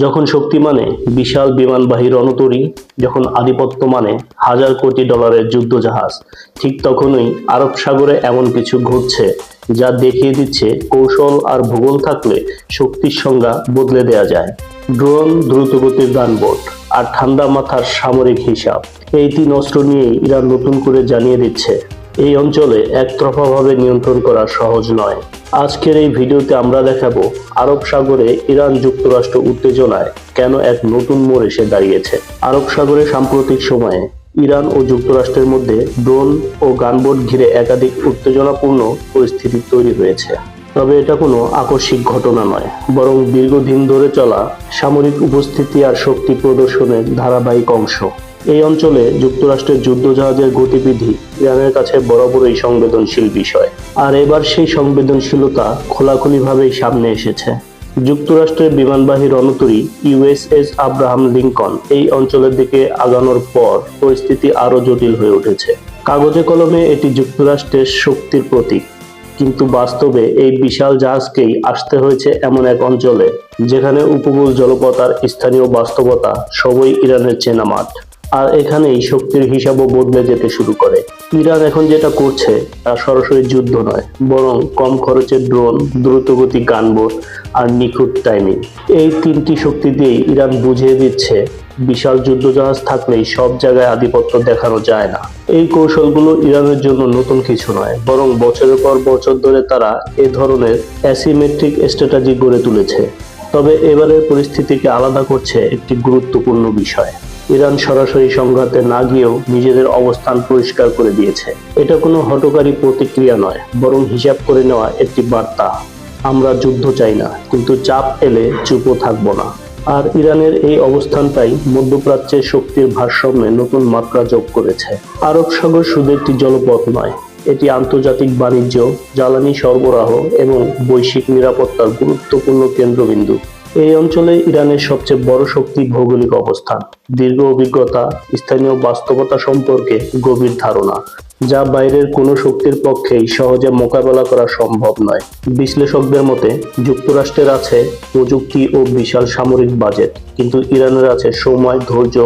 যখন শক্তি মানে বিশাল বিমানবাহী রণতরী যখন আধিপত্য মানে হাজার কোটি ডলারের যুদ্ধজাহাজ, ঠিক তখনই আরব সাগরে এমন কিছু ঘটছে যা দেখিয়ে দিচ্ছে কৌশল আর ভূগোল থাকলে শক্তির সংজ্ঞা বদলে দেয়া যায়। ড্রোন, দ্রুতগতির গানবোট আর ঠান্ডা মাথার সামরিক হিসাব, এই তিন অস্ত্র নিয়েই ইরান নতুন করে জানিয়ে দিচ্ছে। এই অঞ্চলে একতরফাভাবে নিয়ন্ত্রণ করা সহজ নয়। আজকের এই ভিডিওতে আমরা দেখাবো আরব সাগরে ইরান যুক্তরাষ্ট্র উত্তেজনায় কেন এক নতুন মোড় এসে দাঁড়িয়েছে। আরব সাগরে সাম্প্রতিক সময়ে ইরান ও যুক্তরাষ্ট্রের মধ্যে ড্রোন ও গানবোট ঘিরে একাধিক উত্তেজনাপূর্ণ পরিস্থিতি তৈরি হয়েছে। তবে এটা কোনো আকস্মিক ঘটনা নয়, বরং দীর্ঘদিন ধরে চলা সামরিক উপস্থিতি আর শক্তি প্রদর্শনের ধারাবাহিক অংশ। এই অঞ্চলে যুক্তরাষ্ট্রের যুদ্ধজাহাজের গতিবিধি ইরানের কাছে বরাবরই সংবেদনশীল বিষয়। আর এবার সেই সংবেদনশীলতা খোলাখুলিভাবেই সামনে এসেছে। যুক্তরাষ্ট্রের বিমানবাহী রণতরী ইউএসএস আব্রাহাম লিঙ্কন এই অঞ্চলের দিকে আগানোর পর পরিস্থিতি আরও জটিল হয়ে উঠেছে। কাগজে কলমে এটি যুক্তরাষ্ট্রের শক্তির প্রতীক। কিন্তু বাস্তবে এই বিশাল জাহাজকেই আসতে হয়েছে এমন এক অঞ্চলে, যেখানে উপকূল জলপথ আর স্থানীয় বাস্তবতা সবই ইরানের চেনা মাঠ আর এখানেই শক্তির হিসাবও বদলে যেতে শুরু করে। ইরান এখন যেটা করছে, তা সরাসরি যুদ্ধ নয়, বরং কম খরচে ড্রোন, দ্রুতগতি গানবোট আর নিখুঁত টাইমিং এই তিনটি শক্তি দিয়েই ইরান বুঝিয়ে দিচ্ছে, বিশাল যুদ্ধজাহাজ থাকলেই সব জায়গায় আধিপত্য দেখানো যায় না। এই কৌশলগুলো ইরানের জন্য নতুন কিছু নয়, বরং বছরের পর বছর ধরে তারা এ ধরনের অ্যাসিমেট্রিক স্ট্র্যাটেজি গড়ে তুলেছে। তবে এবারের পরিস্থিতিকে আলাদা করছে একটি গুরুত্বপূর্ণ বিষয়। ইরান সরাসরি সংঘাতে না গিয়েও নিজেদের অবস্থান পরিষ্কার করে দিয়েছে। এটা কোনো হটকারী প্রতিক্রিয়া নয়, বরং হিসাব করে নেওয়া একটি বার্তা। আমরা যুদ্ধ চাই না, কিন্তু চাপ এলে চুপও থাকব না। আর ইরানের এই অবস্থানটাই মধ্যপ্রাচ্যের শক্তির ভারসাম্যে নতুন মাত্রা যোগ করেছে। আরব সাগর শুধু একটি জলপথ নয়, এটি আন্তর্জাতিক বাণিজ্য, জ্বালানি সরবরাহ এবং বৈশ্বিক নিরাপত্তার গুরুত্বপূর্ণ কেন্দ্রবিন্দু। এই অঞ্চলে ইরানের সবচেয়ে বড় শক্তি ভৌগোলিক অবস্থান। দীর্ঘ অভিজ্ঞতা, স্থানীয় বাস্তবতা সম্পর্কে গভীর ধারণা। যা বাইরের কোনো শক্তির পক্ষেই সহজে মোকাবেলা করা সম্ভব নয়। বিশ্লেষকদের মতে, যুক্তরাষ্ট্রের আছে প্রযুক্তি ও বিশাল সামরিক বাজেট, কিন্তু ইরানের আছে সময়, ধৈর্য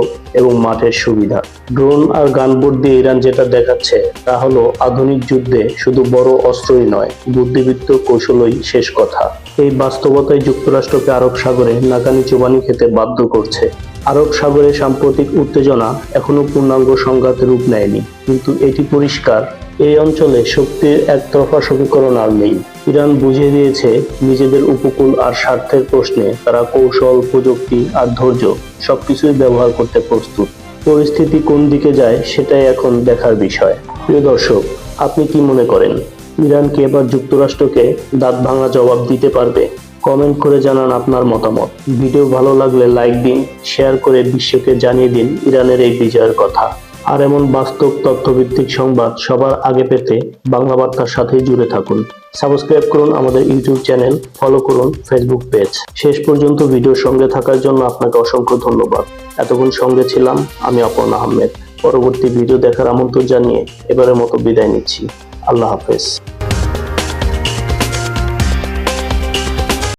এবং মাঠের সুবিধা। ড্রোন আর গানবোট দিয়ে ইরান যেটা দেখাচ্ছে, তা হলো আধুনিক যুদ্ধে শুধু বড় অস্ত্রই নয়, বুদ্ধিবৃত্ত কৌশলই শেষ কথা। এই বাস্তবতায় যুক্তরাষ্ট্রকে আরব সাগরে নাকানি চুবানি খেতে বাধ্য করছে। আরব সাগরে সাম্প্রতিক উত্তেজনা এখনও পূর্ণাঙ্গ সংঘাতে রূপ নেয়নি। কিন্তু এটি পরিষ্কার, এই অঞ্চলে শক্তির একতরফা সমীকরণ আর নেই। ইরান বুঝিয়ে দিয়েছে, নিজেদের উপকূল আর স্বার্থের প্রশ্নে তারা কৌশল, প্রযুক্তি আর ধৈর্য সবকিছুই ব্যবহার করতে প্রস্তুত। পরিস্থিতি কোন দিকে যায় সেটাই এখন দেখার বিষয়। প্রিয় দর্শক, আপনি কি মনে করেন, ইরান কি এবার যুক্তরাষ্ট্রকে দাঁত ভাঙা জবাব দিতে পারবে? কমেন্ট করে জানান আপনার মতামত। ভিডিও ভালো লাগলে লাইক দিন শেয়ার করে বিশ্বকে জানিয়ে দিন ইরানের এই বিজয়ের কথা। আর এমন বাস্তব তথ্যভিত্তিক সংবাদ সবার আগে পেতে বাংলা বার্তার সাথেই জুড়ে থাকুন। সাবস্ক্রাইব করুন আমাদের ইউটিউব চ্যানেল ফলো করুন ফেসবুক পেজ শেষ পর্যন্ত ভিডিওর সঙ্গে থাকার জন্য আপনাকে অসংখ্য ধন্যবাদ। এতক্ষণ সঙ্গে ছিলাম আমি অপর্ণ আহমেদ। পরবর্তী ভিডিও দেখার আমন্ত্রণ জানিয়ে এবারের মতো বিদায় নিচ্ছি। আল্লাহ হাফেজ।